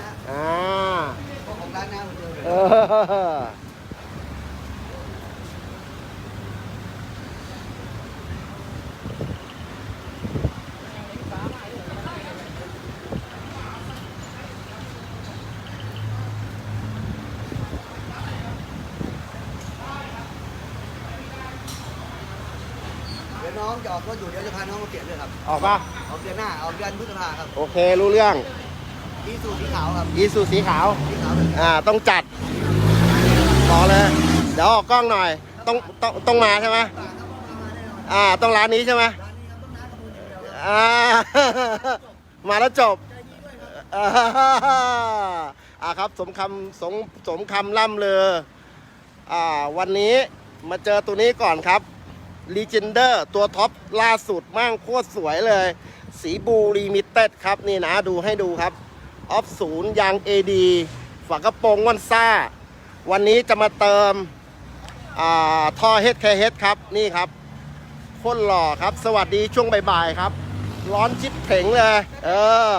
นะอ่าเจ้าของร้านน้ำเหมือนเดิมเลยเออเดี๋ยวน้องจะออกรถอยู่เดี๋ยวจะพาน้องมาเปลี่ยนด้วยครับ ออกป่ะออกเดือนหน้าออกเดือนพฤษภาครับ โอเค รู้เรื่อง อีสูสีขาวครับยีสูสีขาว สีขาวแบบอ่า ต้องจัดรอเลย เดี๋ยวออกกล้องหน่อย ต้องต้องต้องมาใช่ไหมอ่า ต้องร้านนี้ใช่ไหมอ่า มาแล้วจบอ่าอ่าครับ สมคำสมสมคำล่ำเลออ่า วันนี้มาเจอตัวนี้ก่อนครับ Legender ตัวท็อปล่าสุดมั่งโคตรสวยเลย สีบูรีมิเต็ดครับ นี่นะดูให้ดูครับ ออฟศูนย์ยาง AD ฝากระโปรงวันซ่า วันนี้จะมาเติมอ่าท่อ HKH ครับ นี่ครับคนหล่อครับ สวัสดีช่วงบ่ายๆครับ ร้อนชิดเถงเลย เออ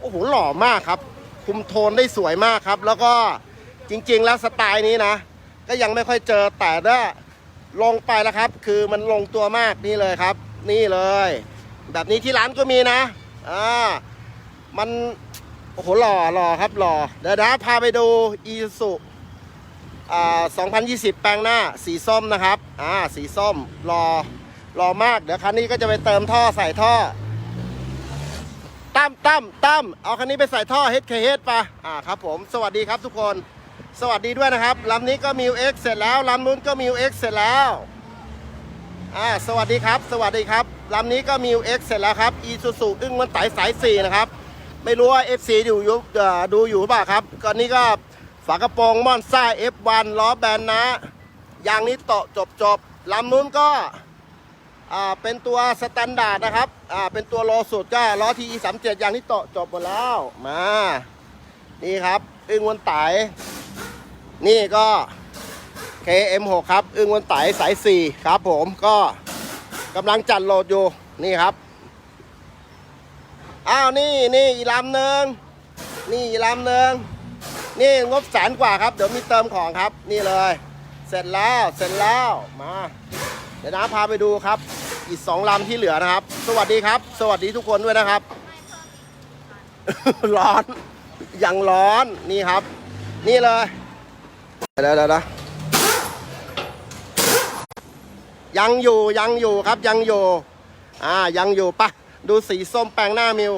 โอ้โห หล่อมากครับ คุมโทนได้สวยมากครับ แล้วก็จริงๆ แล้วสไตล์นี้นะ ก็ยังไม่ค่อยเจอแต่ถ้าลงไปแล้วครับ คือมันลงตัวมากนี่เลยครับ นี่เลย แบบนี้ที่ร้านก็มีนะ อ่า มัน โอ้โหหล่อหล่อครับหล่อเดี๋ยวนะพาไปดูอีสุอ่า2020 แปลงหน้าสีส้มนะครับอ่าสีส้มหล่อหล่อมาก เดี๋ยวคันนี้ก็จะไปเติมท่อใส่ท่อตั้มตั้มตั้มเอาคันนี้ไปใส่ท่อ HKH ไปอ่าครับผม สวัสดีครับทุกคน สวัสดีด้วยนะครับลำนี้ก็มิว X เสร็จแล้วลำนู้นก็มิว X เสร็จแล้วอ่าสวัสดีครับ สวัสดีครับลำนี้ก็มิว X เสร็จแล้วครับอีซูซูอึ้งมันไตสายสี่นะครับ ไม่รู้ว่า FC ดูอยู่เอ่อดูอยู่หรือเปล่าครับก่อนนี้ก็ฝากระโปรงมอนซ่า F1 ล้อแบนนะยางนี้โตะจบจบลำนู้นก็เป็นตัวสแตนดาร์ดนะครับเป็นตัวโลสุดก็ล้อ TE 3 7ยางนี้โตะจบหมดแล้วมา นี่ครับ อึ้งวันไตนี่ก็ KM6 ครับ อึ้งวันไตสาย4ครับผมก็กำลังจัดโหลดอยู่นี่ครับ อ้าวนี่นี่อีลำหนึ่งนี่อีลำหนึ่งนี่งบแสนกว่าครับ เดี๋ยวมีเติมของครับ นี่เลย เสร็จแล้วเสร็จแล้วมา เดี๋ยวนะพาไปดูครับ อีกสองลำที่เหลือนะครับ สวัสดีครับ สวัสดีทุกคนด้วยนะครับ ร้อนยังร้อนนี่ครับ นี่เลยเดี๋ยวเดี๋ยวเดี๋ยวยังอยู่ยังอยู่ครับยังอยู่ อ่ายังอยู่ปะ ดูสีส้มแปลงหน้ามิว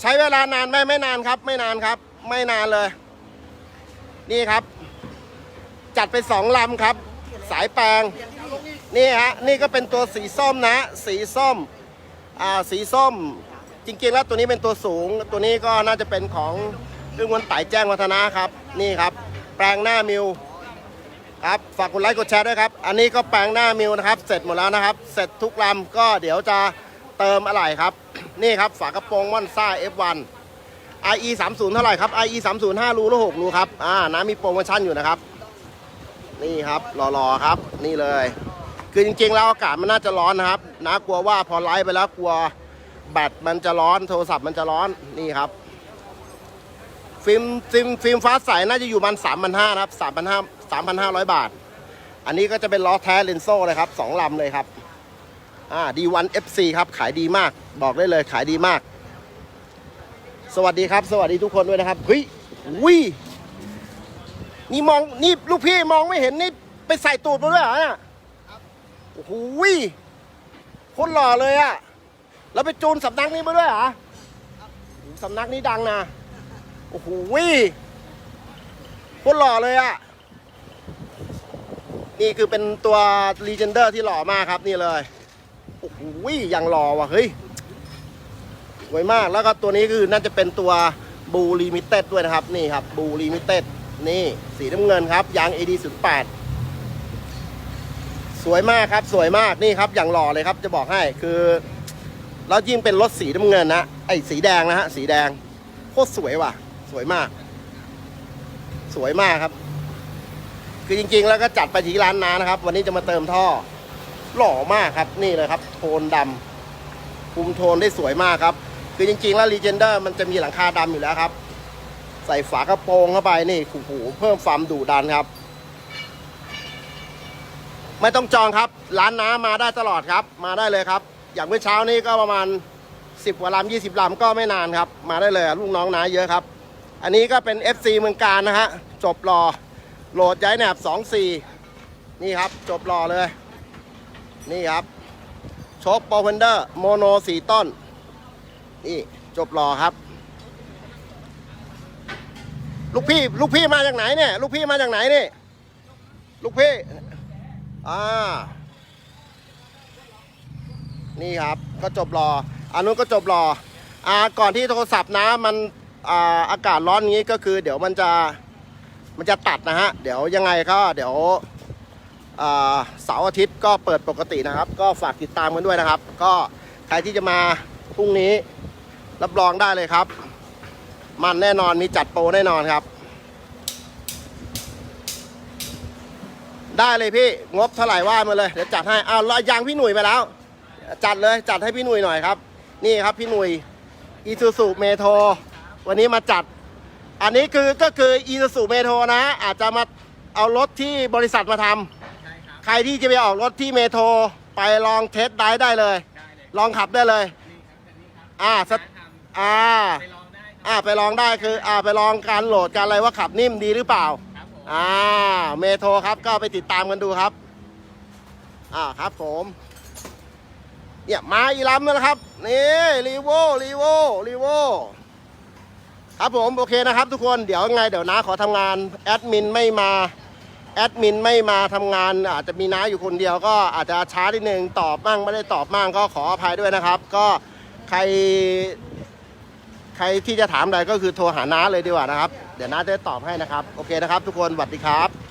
ใช้เวลานานไหมไม่นานครับ ไม่นานครับ ไม่นานเลย นี่ครับ จัดไปสองลำครับ สายแปลง นี่ฮะนี่ก็เป็นตัวสีส้มนะ สีส้มอ่าสีส้ม จริงๆแล้วตัวนี้เป็นตัวสูง ตัวนี้ก็น่าจะเป็นของอึ้งวันไต่แจ้งวัฒนะครับ นี่ครับ แปลงหน้ามิวครับฝากกดไลค์กดแชร์ด้วยครับ อันนี้ก็แปลงหน้ามิวนะครับ เสร็จหมดแล้วนะครับ เสร็จทุกลำก็เดี๋ยวจะ เติมอะไรครับ นี่ครับฝากระโปรงม่อนซ่า F1 IE 30เท่าไหร่ครับ IE 30 5รูหรือ6รูครับอ่านะมีโปรโมชั่นอยู่นะครับ นี่ครับรอๆครับ นี่เลย คือจริงๆแล้วอากาศมันน่าจะร้อนนะครับนะกลัวว่าพอไลฟ์ไปแล้วกลัวแบตมันจะร้อนโทรศัพท์มันจะร้อนนี่ครับ ฟิล์มฟิล์มฟิล์มฟ้าใสน่าจะอยู่มันสามพันห้านะครับสามพันห้าสามพันห้าร้อยบาท อันนี้ก็จะเป็นล้อแท้เลนโซ่เลยครับสองลำเลยครับ อ่า D1 FC ครับ ขายดีมาก บอกได้เลยขายดีมาก สวัสดีครับ สวัสดีทุกคนด้วยนะครับเฮ้ยวินี่มองนี่ลูกพี่มองไม่เห็นนี่ไปใส่ตูดมาด้วยเหรอเนี่ยโอ้โหคนหล่อเลยอะแล้วไปจูนสำนักนี้มาด้วยเหรอสำนักนี้ดังนะโอ้โหคนหล่อเลยอะนี่คือเป็นตัว Legender ที่หล่อมากครับนี่เลย โอ้โหยังหล่อว่ะเฮ้ยสวยมากแล้วก็ตัวนี้คือน่าจะเป็นตัวบูลิมิเต็ดด้วยนะครับ นี่ครับบูลิมิเต็ดนี่สีน้ำเงินครับยาง AD 0 8สวยมากครับสวยมากนี่ครับอย่างหล่อเลยครับจะบอกให้คือแล้วยิ่งเป็นรถสีน้ำเงินนะไอ้สีแดงนะฮะสีแดงโคตรสวยว่ะ สวยมาก สวยมากครับ คือจริงๆแล้วก็จัดไปที่ร้านน้านะครับ วันนี้จะมาเติมท่อ หล่อมากครับนี่เลยครับ โทนดำคุมโทนได้สวยมากครับ คือจริงๆ แล้ว Legender มันจะมีหลังคาดำอยู่แล้วครับ ใส่ฝากระโปรงเข้าไปนี่โอ้โหเพิ่มความดุดันครับ ไม่ต้องจองครับ ร้านน้ำมาได้ตลอดครับ มาได้เลยครับ อย่างเมื่อเช้านี้ก็ประมาณ10กว่าลำ20ลำก็ไม่นานครับ มาได้เลยลูกน้องน้าเยอะครับ อันนี้ก็เป็น FC เมืองการนะฮะจบรอโหลดย้ายแหนบ24นี่ครับ จบรอเลย นี่ครับโชคโปรเฟนเดอร์โมโนสีต้น นี่จบรอครับ ลูกพี่ลูกพี่มาจากไหนเนี่ยลูกพี่มาจากไหนนี่ลูกพี่อ่านี่ครับก็จบรออันนู้นก็จบรออ่าก่อนที่โทรศัพท์นะมันอ่าอากาศร้อนงนี้ก็คือ เดี๋ยวมันจะมันจะตัดนะฮะ เดี๋ยวยังไงก็เดี๋ยว เสาร์อาทิตย์ก็เปิดปกตินะครับ ก็ฝากติดตามกันด้วยนะครับ ก็ใครที่จะมาพรุ่งนี้รับรองได้เลยครับ มันแน่นอนมีจัดโปรแน่นอนครับ ได้เลยพี่งบเท่าไหร่ว่ามาเลยเดี๋ยวจัดให้อ้าวรอยยางพี่หนุ่ยไปแล้ว จัดเลยจัดให้พี่หนุ่ยหน่อยครับ นี่ครับพี่หนุ่ยอีซูซูเมโทวันนี้มาจัด อันนี้คือก็คืออีซูซูเมโทนะ อาจจะมาเอารถที่บริษัทมาทำ ใครที่จะไปออกรถที่เมโทรไปลองเทสได้ได้เลยลองขับได้เลยอ่าสตอ่าอ่าไปลองได้คืออ่าไปลองการโหลดการอะไรว่าขับนิ่มดีหรือเปล่าอ่าเมโทรครับก็ไปติดตามกันดูครับ อ่าครับผม เนี่ยมาอีลำแล้วนะครับ นี่รีโวรีโวรีโวครับผมโอเคนะครับทุกคนเดี๋ยวยังไงเดี๋ยวน้าขอทำงานแอดมินไม่มา แอดมินไม่มาทำงานอาจจะมีน้าอยู่คนเดียวก็อาจจะช้านิดนึงตอบมั่งไม่ได้ตอบมั่งก็ขออภัยด้วยนะครับ ก็ใคร ใครที่จะถามอะไรก็คือโทรหาน้าเลยดีกว่านะครับ เดี๋ยวน้าจะตอบให้นะครับ โอเคนะครับ ทุกคนสวัสดีครับ